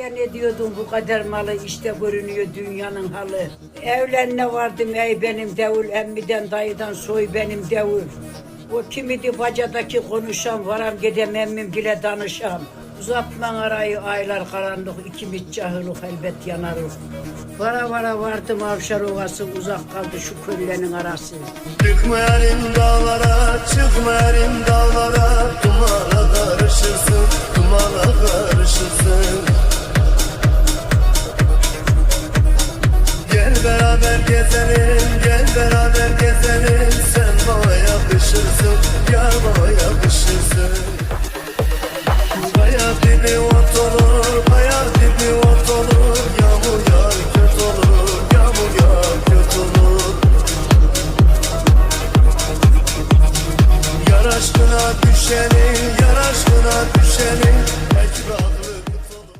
Ya ne diyordun bu kadar malı işte görünüyor dünyanın halı. Evlenme vardım ey benim devul emmiden dayıdan soy benim devul. O kimidi bacadaki konuşan varam gidemem bile danışam. Uzatman arayı aylar karanlık ikimiz cahılık elbet yanarız. Vara vara vardım avşar ovası uzak kaldı şu köllenin arası. Çıkma elim dağlara, çıkma gezelim Gel beraber gezelim. Sen bana yakışırsın Yar bana yakışırsın. Bayar gibi ot olur Bayar gibi ot olur. Yağmur yağar köt olur Yağmur yağar köt olur. Yar aşkına düşelim